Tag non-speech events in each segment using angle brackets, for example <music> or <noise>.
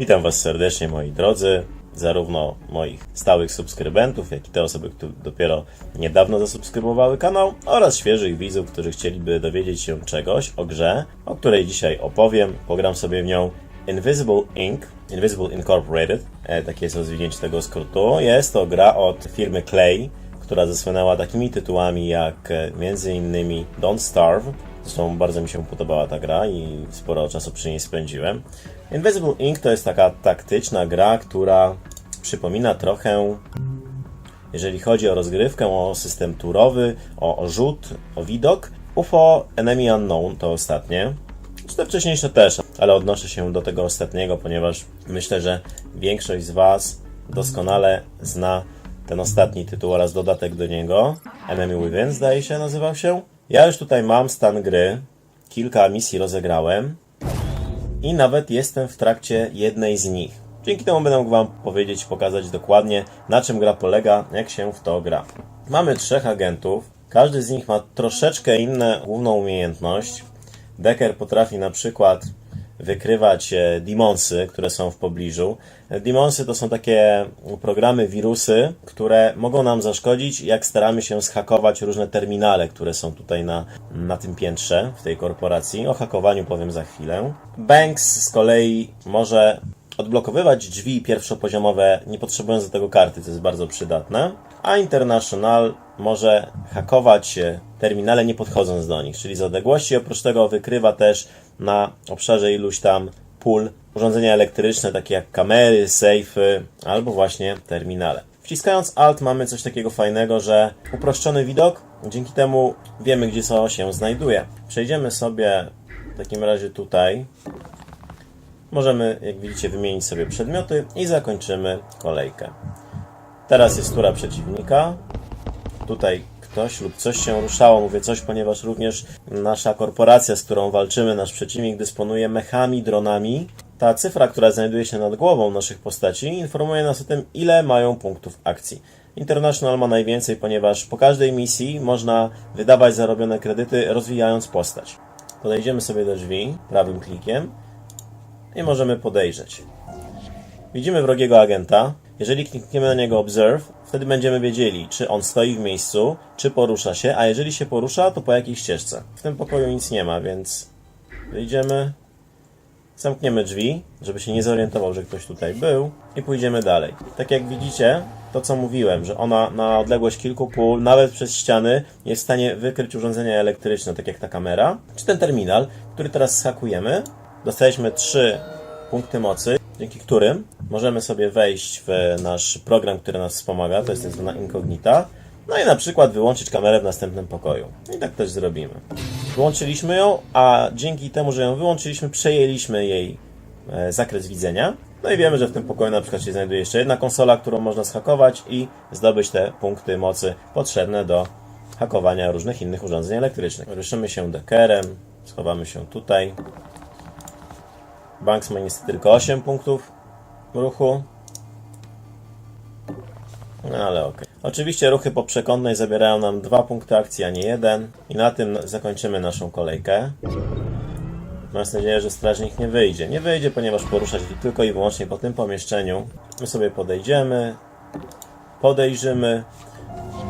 Witam Was serdecznie, moi drodzy, zarówno moich stałych subskrybentów, jak i te osoby, które dopiero niedawno zasubskrybowały kanał, oraz świeżych widzów, którzy chcieliby dowiedzieć się czegoś o grze, o której dzisiaj opowiem. Pogram sobie w nią Invisible Inc., Invisible Incorporated, e, takie jest rozwinięcie tego skrótu. Jest to gra od firmy Clay, która zasłynęła takimi tytułami jak e, innymi Don't Starve. Zresztą bardzo mi się podobała ta gra i sporo czasu przy niej spędziłem. Invisible Inc. to jest taka taktyczna gra, która przypomina trochę, jeżeli chodzi o rozgrywkę, o system turowy, o, o rzut, o widok. UFO Enemy Unknown to ostatnie. Czy te wcześniejsze też, ale odnoszę się do tego ostatniego, ponieważ myślę, że większość z Was doskonale zna ten ostatni tytuł oraz dodatek do niego. Enemy Within zdaje się nazywał się. Ja już tutaj mam stan gry. Kilka misji rozegrałem i nawet jestem w trakcie jednej z nich. Dzięki temu będę mógł Wam powiedzieć, pokazać dokładnie na czym gra polega, jak się w to gra. Mamy trzech agentów, każdy z nich ma troszeczkę inną główną umiejętność. Decker potrafi na przykład wykrywać e, demonsy, które są w pobliżu. E, Demonsy to są takie programy, wirusy, które mogą nam zaszkodzić, jak staramy się zhakować różne terminale, które są tutaj na, na tym piętrze w tej korporacji. O hakowaniu powiem za chwilę. Banks z kolei może odblokowywać drzwi pierwszopoziomowe, nie potrzebując do tego karty, co jest bardzo przydatne. A International może hakować e, terminale nie podchodząc do nich, czyli z odległości. Oprócz tego wykrywa też na obszarze iluś tam pól urządzenia elektryczne, takie jak kamery, sejfy albo właśnie terminale. Wciskając Alt mamy coś takiego fajnego, że uproszczony widok, dzięki temu wiemy gdzie co się znajduje. Przejdziemy sobie w takim razie tutaj Możemy, jak widzicie, wymienić sobie przedmioty i zakończymy kolejkę. Teraz jest tura przeciwnika. Tutaj ktoś lub coś się ruszało. Mówię coś, ponieważ również nasza korporacja, z którą walczymy, nasz przeciwnik dysponuje mechami, dronami. Ta cyfra, która znajduje się nad głową naszych postaci, informuje nas o tym, ile mają punktów akcji. International ma najwięcej, ponieważ po każdej misji można wydawać zarobione kredyty, rozwijając postać. Podejdziemy sobie do drzwi prawym klikiem i możemy podejrzeć. Widzimy wrogiego agenta. Jeżeli klikniemy na niego Observe, wtedy będziemy wiedzieli, czy on stoi w miejscu, czy porusza się, a jeżeli się porusza, to po jakiej ścieżce. W tym pokoju nic nie ma, więc wyjdziemy, zamkniemy drzwi, żeby się nie zorientował, że ktoś tutaj był i pójdziemy dalej. Tak jak widzicie, to co mówiłem, że ona na odległość kilku pól, nawet przez ściany, jest w stanie wykryć urządzenia elektryczne, tak jak ta kamera, czy ten terminal, który teraz schakujemy. Dostaliśmy trzy punkty mocy, dzięki którym możemy sobie wejść w nasz program, który nas wspomaga, to jest tak zwana incognita, no i na przykład wyłączyć kamerę w następnym pokoju. I tak też zrobimy. Wyłączyliśmy ją, a dzięki temu, że ją wyłączyliśmy, przejęliśmy jej e, zakres widzenia. No i wiemy, że w tym pokoju na przykład się znajduje jeszcze jedna konsola, którą można zhakować i zdobyć te punkty mocy potrzebne do hakowania różnych innych urządzeń elektrycznych. Ruszymy się dekerem, schowamy się tutaj. Banks ma niestety tylko 8 punktów ruchu. No ale okej. Oczywiście ruchy po przekątnej zabierają nam 2 punkty akcji, a nie jeden. I na tym zakończymy naszą kolejkę. Mam nadzieję, że strażnik nie wyjdzie. Nie wyjdzie, ponieważ porusza się tylko i wyłącznie po tym pomieszczeniu. My sobie podejdziemy, podejrzymy.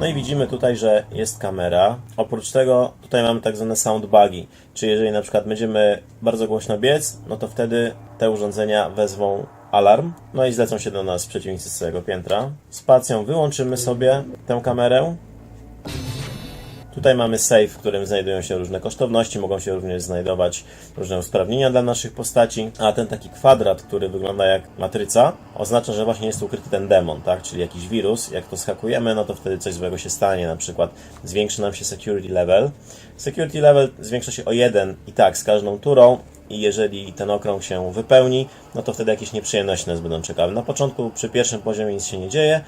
No i widzimy tutaj, że jest kamera. Oprócz tego tutaj mamy tak zwane soundbugi, czyli jeżeli na przykład będziemy bardzo głośno biec, no to wtedy te urządzenia wezwą alarm, no i zlecą się do nas przeciwnicy z całego piętra. Spacją wyłączymy sobie tę kamerę. Tutaj mamy safe, w którym znajdują się różne kosztowności, mogą się również znajdować różne usprawnienia dla naszych postaci, a ten taki kwadrat, który wygląda jak matryca, oznacza, że właśnie jest ukryty ten demon, tak? czyli jakiś wirus. Jak to skakujemy, no to wtedy coś złego się stanie, na przykład zwiększy nam się security level. Security level zwiększa się o jeden i tak z każdą turą, i jeżeli ten okrąg się wypełni, no to wtedy jakieś nieprzyjemności nas będą czekały. Na początku przy pierwszym poziomie nic się nie dzieje,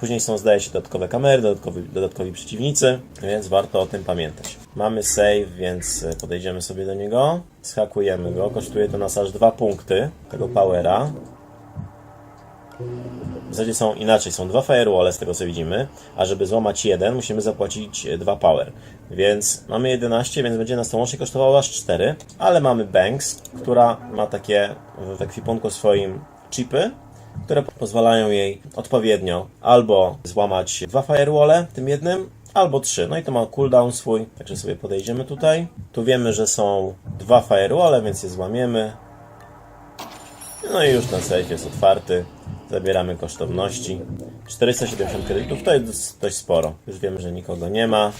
później są zdaje się dodatkowe kamery, dodatkowi, dodatkowi przeciwnicy, więc warto o tym pamiętać. Mamy save, więc e, podejdziemy sobie do niego, schakujemy go, kosztuje to nas aż dwa punkty tego powera. W zasadzie są inaczej, są dwa firewall z tego co widzimy, a żeby złamać jeden, musimy zapłacić e, dwa power. Więc mamy 11, więc będzie nas to łącznie kosztowało aż 4, ale mamy Banks, która ma takie w ekwipunku swoim chipy, które pozwalają jej odpowiednio albo złamać dwa firewalle tym jednym, albo trzy. No i to ma cooldown swój, także sobie podejdziemy tutaj. Tu wiemy, że są dwa firewalle, więc je złamiemy. No i już ten safe jest otwarty. Zabieramy kosztowności. 470 kredytów to jest dość sporo. Już wiemy, że nikogo nie ma.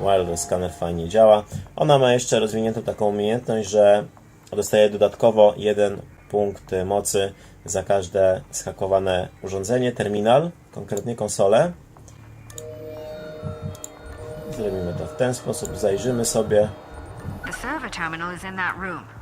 Wireless scanner fajnie działa. Ona ma jeszcze rozwiniętą taką umiejętność, że dostaje dodatkowo jeden punkt mocy za każde zhakowane urządzenie, terminal, konkretnie konsolę. Zrobimy to w ten sposób, zajrzymy sobie. The server terminal is in that room.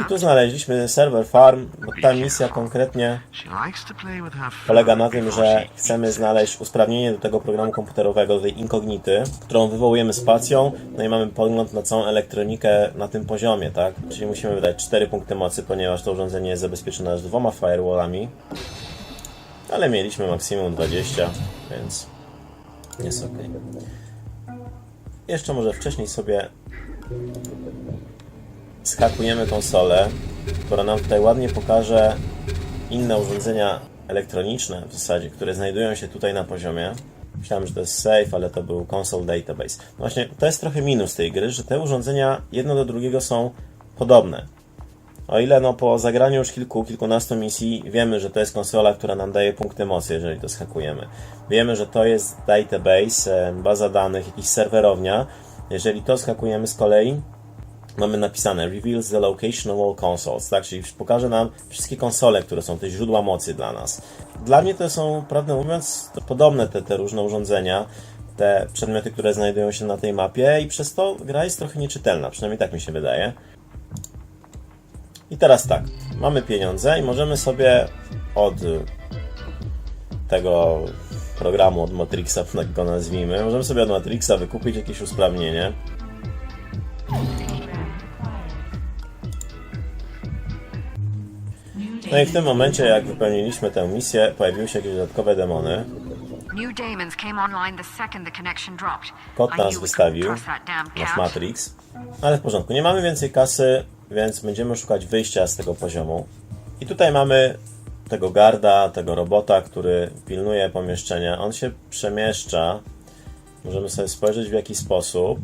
I tu znaleźliśmy server farm, bo ta misja konkretnie She likes to play with her food polega na tym, że chcemy znaleźć usprawnienie do tego programu komputerowego, do tej inkognity, którą wywołujemy spacją, no i mamy pogląd na całą elektronikę na tym poziomie, tak? Czyli musimy wydać 4 punkty mocy, ponieważ to urządzenie jest zabezpieczone aż dwoma firewallami, ale mieliśmy maksimum 20, więc jest ok. Jeszcze może wcześniej sobie skakujemy konsolę, która nam tutaj ładnie pokaże inne urządzenia elektroniczne w zasadzie, które znajdują się tutaj na poziomie. Myślałem, że to jest safe, ale to był console database. No Właśnie to jest trochę minus tej gry, że te urządzenia jedno do drugiego są podobne. O ile no po zagraniu już kilku, kilkunastu misji wiemy, że to jest konsola, która nam daje punkty mocy, jeżeli to schakujemy. Wiemy, że to jest database, baza danych, jakiś serwerownia. Jeżeli to schakujemy z kolei, mamy napisane reveals the location of all consoles, tak? Czyli pokaże nam wszystkie konsole, które są te źródła mocy dla nas. Dla mnie to są, prawdę mówiąc, podobne te, te różne urządzenia, te przedmioty, które znajdują się na tej mapie i przez to gra jest trochę nieczytelna, przynajmniej tak mi się wydaje. I teraz tak, mamy pieniądze i możemy sobie od tego programu, od Matrixa, <laughs> tak go nazwijmy, możemy sobie od Matrixa wykupić jakieś usprawnienie. No i w tym momencie, jak wypełniliśmy tę misję, pojawiły się jakieś dodatkowe demony. Kot nas wystawił, nasz. Matrix. Ale w porządku, nie mamy więcej kasy, więc będziemy szukać wyjścia z tego poziomu. I tutaj mamy tego garda, tego robota, który pilnuje pomieszczenia. On się przemieszcza. Możemy sobie spojrzeć w jaki sposób.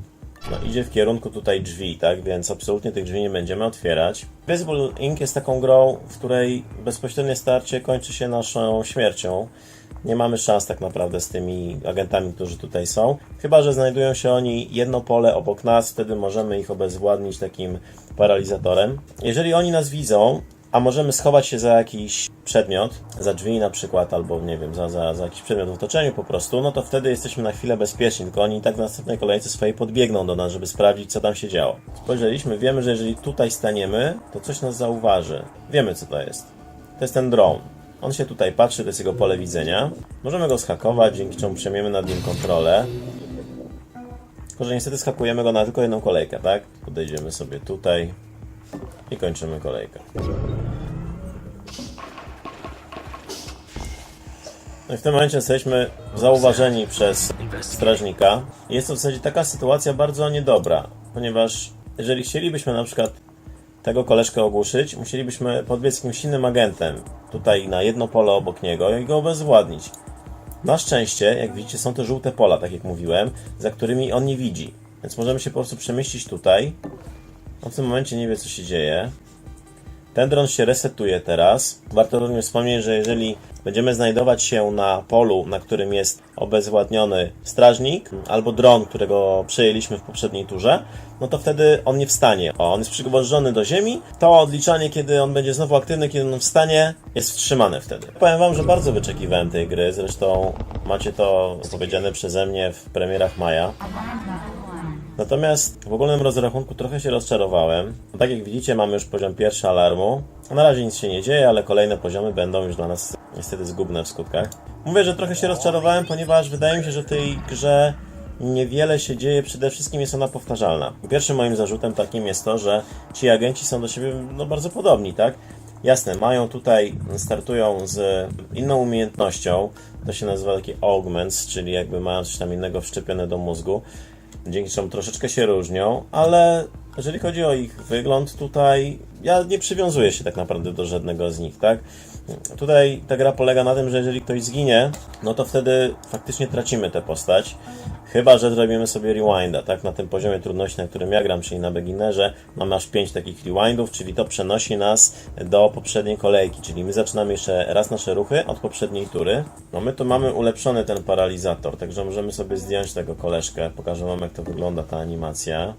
No, idzie w kierunku tutaj drzwi, tak? Więc absolutnie tych drzwi nie będziemy otwierać. Invisible Ink jest taką grą, w której bezpośrednie starcie kończy się naszą śmiercią. Nie mamy szans tak naprawdę z tymi agentami, którzy tutaj są. Chyba, że znajdują się oni jedno pole obok nas, wtedy możemy ich obezwładnić takim paralizatorem. Jeżeli oni nas widzą, a możemy schować się za jakiś przedmiot, za drzwi na przykład, albo nie wiem, za, za, za jakiś przedmiot w otoczeniu po prostu, no to wtedy jesteśmy na chwilę bezpieczni, tylko oni i tak w następnej kolejce swojej podbiegną do nas, żeby sprawdzić, co tam się działo. Spojrzeliśmy, wiemy, że jeżeli tutaj staniemy, to coś nas zauważy. Wiemy, co to jest. To jest ten dron. On się tutaj patrzy, to jest jego pole widzenia. Możemy go schakować, dzięki czemu przejmiemy nad nim kontrolę. Tylko, że niestety skakujemy go na tylko jedną kolejkę, tak? Podejdziemy sobie tutaj i kończymy kolejkę. No i w tym momencie jesteśmy zauważeni przez strażnika. Jest to w zasadzie taka sytuacja bardzo niedobra, ponieważ jeżeli chcielibyśmy na przykład tego koleżkę ogłuszyć, musielibyśmy podbiec jakimś innym agentem tutaj na jedno pole obok niego i go obezwładnić. Na szczęście, jak widzicie, są te żółte pola, tak jak mówiłem, za którymi on nie widzi. Więc możemy się po prostu przemieścić tutaj. On w tym momencie nie wie, co się dzieje. Ten dron się resetuje teraz. Warto również wspomnieć, że jeżeli będziemy znajdować się na polu, na którym jest obezwładniony strażnik, albo dron, którego przejęliśmy w poprzedniej turze, no to wtedy on nie wstanie. On jest przywożony do ziemi. To odliczanie, kiedy on będzie znowu aktywny, kiedy on wstanie, jest wstrzymane wtedy. Powiem Wam, że bardzo wyczekiwałem tej gry. Zresztą macie to powiedziane przeze mnie w premierach maja. Natomiast w ogólnym rozrachunku trochę się rozczarowałem. Tak jak widzicie, mamy już poziom pierwszy alarmu. Na razie nic się nie dzieje, ale kolejne poziomy będą już dla nas niestety zgubne w skutkach. Mówię, że trochę się rozczarowałem, ponieważ wydaje mi się, że w tej grze niewiele się dzieje, przede wszystkim jest ona powtarzalna. Pierwszym moim zarzutem takim jest to, że ci agenci są do siebie no, bardzo podobni, tak? Jasne, mają tutaj, startują z inną umiejętnością, to się nazywa taki augments, czyli jakby mają coś tam innego wszczepione do mózgu dzięki czemu troszeczkę się różnią, ale Jeżeli chodzi o ich wygląd tutaj, ja nie przywiązuję się tak naprawdę do żadnego z nich, tak? Tutaj ta gra polega na tym, że jeżeli ktoś zginie, no to wtedy faktycznie tracimy tę postać. Chyba, że zrobimy sobie rewinda, tak? Na tym poziomie trudności, na którym ja gram, czyli na beginnerze, mamy aż 5 takich rewindów, czyli to przenosi nas do poprzedniej kolejki, czyli my zaczynamy jeszcze raz nasze ruchy od poprzedniej tury. No my tu mamy ulepszony ten paralizator, także możemy sobie zdjąć tego koleżkę. Pokażę wam, jak to wygląda ta animacja.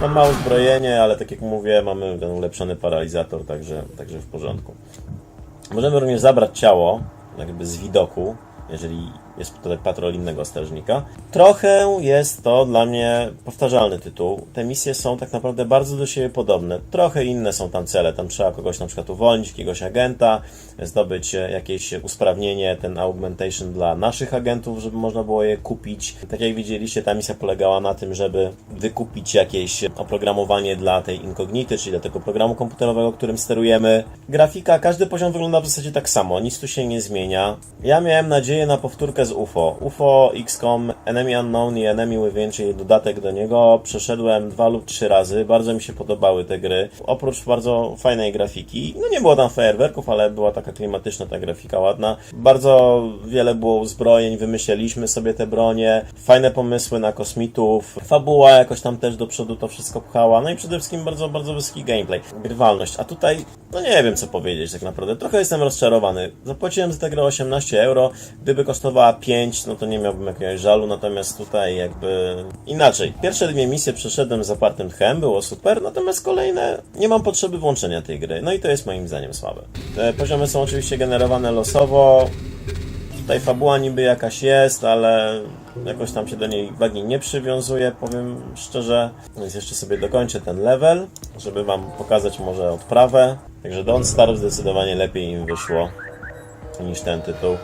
Mam małe uzbrojenie, ale tak jak mówię, mamy ten ulepszony paralizator, także, także w porządku. Możemy również zabrać ciało, jakby z widoku, jeżeli jest tutaj patrol innego strażnika. Trochę jest to dla mnie powtarzalny tytuł. Te misje są tak naprawdę bardzo do siebie podobne. Trochę inne są tam cele. Tam trzeba kogoś na przykład uwolnić, jakiegoś agenta, zdobyć e, jakieś usprawnienie, ten augmentation dla naszych agentów, żeby można było je kupić. Tak jak widzieliście, ta misja polegała na tym, żeby wykupić jakieś oprogramowanie dla tej inkognity, czyli dla tego programu komputerowego, którym sterujemy. Grafika, każdy poziom wygląda w zasadzie tak samo, nic tu się nie zmienia. Ja miałem nadzieję na powtórkę z UFO. UFO, XCOM, Enemy Unknown i Enemy Within, czyli dodatek do niego, przeszedłem dwa lub trzy razy. Bardzo mi się podobały te gry. Oprócz bardzo fajnej grafiki, no nie było tam fajerwerków, ale była taka klimatyczna ta grafika ładna. Bardzo wiele było uzbrojeń, wymyśleliśmy sobie te bronie, fajne pomysły na kosmitów, fabuła jakoś tam też do przodu to wszystko pchała, no i przede wszystkim bardzo, bardzo wysoki gameplay, grywalność. A tutaj, no nie wiem co powiedzieć tak naprawdę, trochę jestem rozczarowany. Zapłaciłem za tę grę 18 euro, gdyby kosztowała 5, no to nie miałbym jakiegoś żalu, natomiast tutaj jakby inaczej. Pierwsze dwie misje przeszedłem z zapartym tchem, było super, natomiast kolejne nie mam potrzeby włączenia tej gry, no i to jest moim zdaniem słabe. Te poziomy są oczywiście generowane losowo, Tutaj fabuła niby jakaś jest, ale jakoś tam się do niej wagi nie przywiązuje, powiem szczerze. Więc jeszcze sobie dokończę ten level, żeby Wam pokazać może odprawę. Także Don't Starve zdecydowanie lepiej im wyszło niż ten tytuł.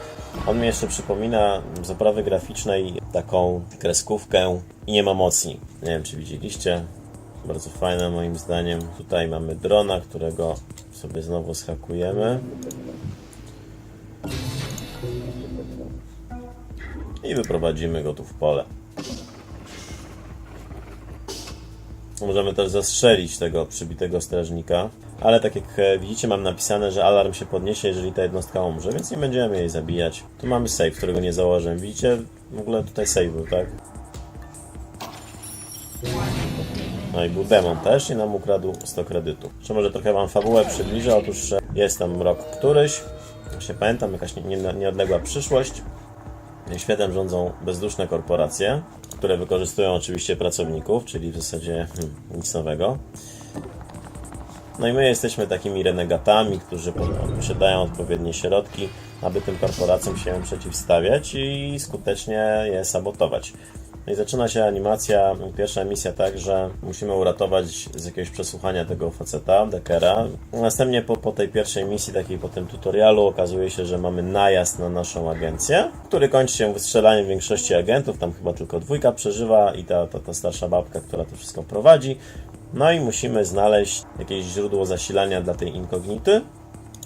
On mi jeszcze przypomina z oprawy graficznej taką kreskówkę i nie ma mocni. Nie wiem, czy widzieliście. Bardzo fajne moim zdaniem. Tutaj mamy drona, którego sobie znowu schakujemy. i wyprowadzimy go tu w pole. Możemy też zastrzelić tego przybitego strażnika, ale tak jak e, widzicie mam napisane, że alarm się podniesie, jeżeli ta jednostka umrze, więc nie będziemy jej zabijać. Tu mamy save, którego nie założyłem. Widzicie? W ogóle tutaj save był, tak? No i był demon też i nam ukradł 100 kredytów. Jeszcze może trochę wam fabułę przybliżę. Otóż e, jest tam rok któryś, jak się pamiętam, jakaś nie- nie- nieodległa przyszłość. Światem rządzą bezduszne korporacje, które wykorzystują oczywiście pracowników, czyli w zasadzie hmm, nic nowego. No i my jesteśmy takimi renegatami, którzy po- posiadają odpowiednie środki, aby tym korporacjom się przeciwstawiać i skutecznie je sabotować. No i zaczyna się animacja, pierwsza misja tak, że musimy uratować z jakiegoś przesłuchania tego faceta, Deckera. Następnie po, po tej pierwszej misji, takiej po tym tutorialu, okazuje się, że mamy najazd na naszą agencję, który kończy się wystrzelaniem większości agentów, tam chyba tylko dwójka przeżywa i ta, ta, ta starsza babka, która to wszystko prowadzi. No i musimy znaleźć jakieś źródło zasilania dla tej inkognity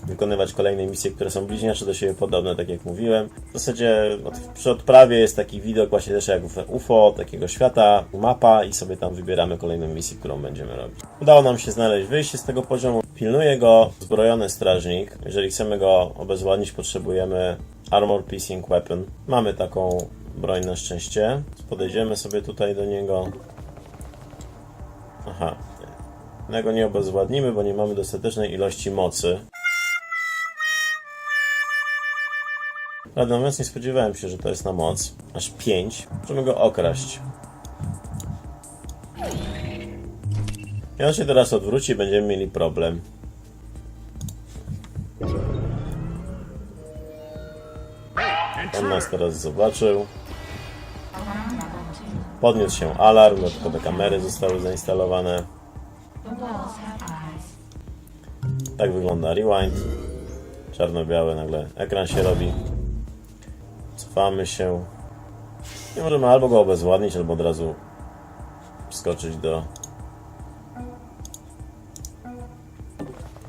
wykonywać kolejne misje, które są bliźniacze do siebie podobne, tak jak mówiłem. W zasadzie od, przy odprawie jest taki widok właśnie też jak w UFO, takiego świata, mapa i sobie tam wybieramy kolejną misję, którą będziemy robić. Udało nam się znaleźć wyjście z tego poziomu. Pilnuje go zbrojony strażnik. Jeżeli chcemy go obezwładnić, potrzebujemy Armor Piercing Weapon. Mamy taką broń na szczęście. Podejdziemy sobie tutaj do niego. Aha. My go nie obezwładnimy, bo nie mamy dostatecznej ilości mocy. Prawdę mówiąc, nie spodziewałem się, że to jest na moc. Aż 5. Możemy go okraść. I on się teraz odwróci będziemy mieli problem. On nas teraz zobaczył. Podniósł się alarm, tylko te kamery zostały zainstalowane. Tak wygląda rewind. Czarno-biały, nagle ekran się robi. Cofamy się. I możemy albo go obezwładnić, albo od razu wskoczyć do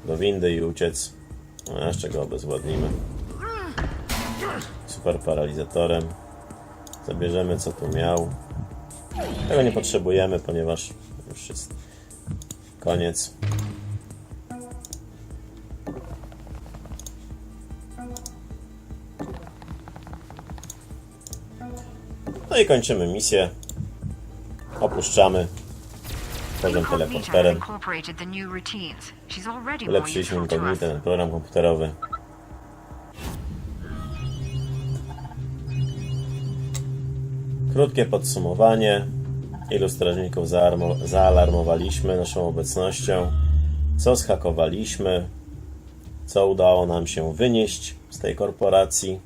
do windy i uciec. No, jeszcze go obezwładnimy. Super paralizatorem. Zabierzemy co tu miał. Tego nie potrzebujemy, ponieważ już jest koniec. No i kończymy misję. Opuszczamy poziom teleporterem. Ulepszyliśmy inkognito ten program komputerowy. Krótkie podsumowanie. Ilu strażników zaalarmowaliśmy naszą obecnością? Co zhakowaliśmy? Co udało nam się wynieść z tej korporacji?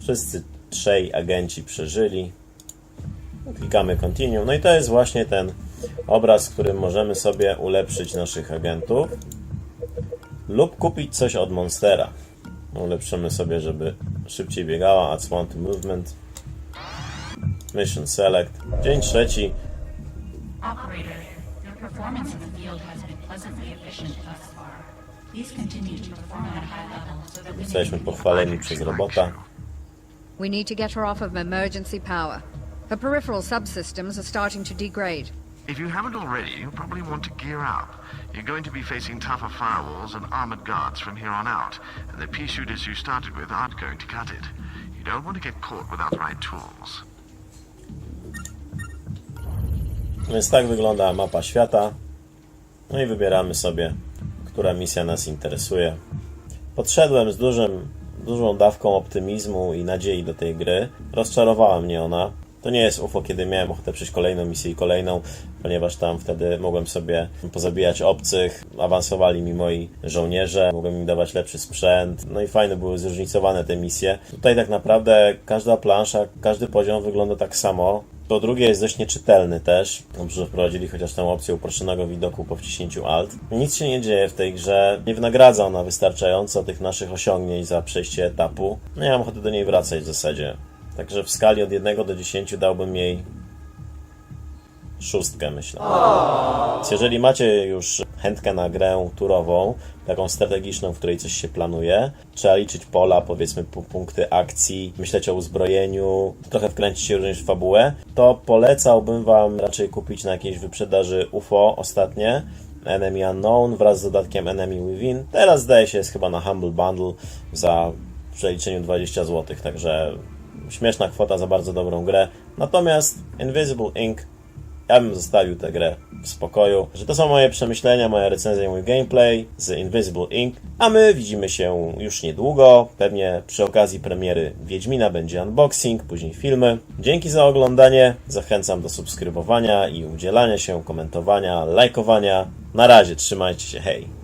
Wszyscy trzej agenci przeżyli. Klikamy continue. No i to jest właśnie ten obraz, w którym możemy sobie ulepszyć naszych agentów lub kupić coś od Monstera. Ulepszymy sobie, żeby szybciej biegała. Add one to movement. Mission select. Dzień trzeci. Operator, your performance in the field has been pleasantly efficient thus far. Please continue to perform at a high level so that we can Jesteśmy pochwaleni przez robota. We need to get her off of emergency power. Her peripheral subsystems are starting to degrade. If you haven't already, you'll probably want to gear up. You're going to be facing tougher firewalls and armored guards from here on out, and the pea shooters you started with aren't going to cut it. You don't want to get caught without the right tools. Więc tak wygląda mapa świata. No i wybieramy sobie, która misja nas interesuje. Podszedłem z dużym, dużą dawką optymizmu i nadziei do tej gry. Rozczarowała mnie ona. To nie jest UFO, kiedy miałem ochotę przejść kolejną misję i kolejną, ponieważ tam wtedy mogłem sobie pozabijać obcych, awansowali mi moi żołnierze, mogłem im dawać lepszy sprzęt, no i fajne były zróżnicowane te misje. Tutaj tak naprawdę każda plansza, każdy poziom wygląda tak samo. Po drugie jest dość nieczytelny też. Dobrze, wprowadzili chociaż tę opcję uproszczonego widoku po wciśnięciu Alt. Nic się nie dzieje w tej grze. Nie wynagradza ona wystarczająco tych naszych osiągnięć za przejście etapu. No ja mam ochotę do niej wracać w zasadzie. Także w skali od 1 do 10 dałbym jej szóstkę, myślę. Więc jeżeli macie już chętkę na grę turową, taką strategiczną, w której coś się planuje, trzeba liczyć pola, powiedzmy pu- punkty akcji, myśleć o uzbrojeniu, trochę wkręcić się również w fabułę, to polecałbym Wam raczej kupić na jakiejś wyprzedaży UFO ostatnie, Enemy Unknown wraz z dodatkiem Enemy Within. Teraz zdaje się jest chyba na Humble Bundle za w przeliczeniu 20 zł, także śmieszna kwota za bardzo dobrą grę. Natomiast Invisible Ink ja bym zostawił tę grę w spokoju. Że to są moje przemyślenia, moja recenzja i mój gameplay z Invisible Ink. A my widzimy się już niedługo. Pewnie przy okazji premiery Wiedźmina będzie unboxing, później filmy. Dzięki za oglądanie. Zachęcam do subskrybowania i udzielania się, komentowania, lajkowania. Na razie, trzymajcie się, hej!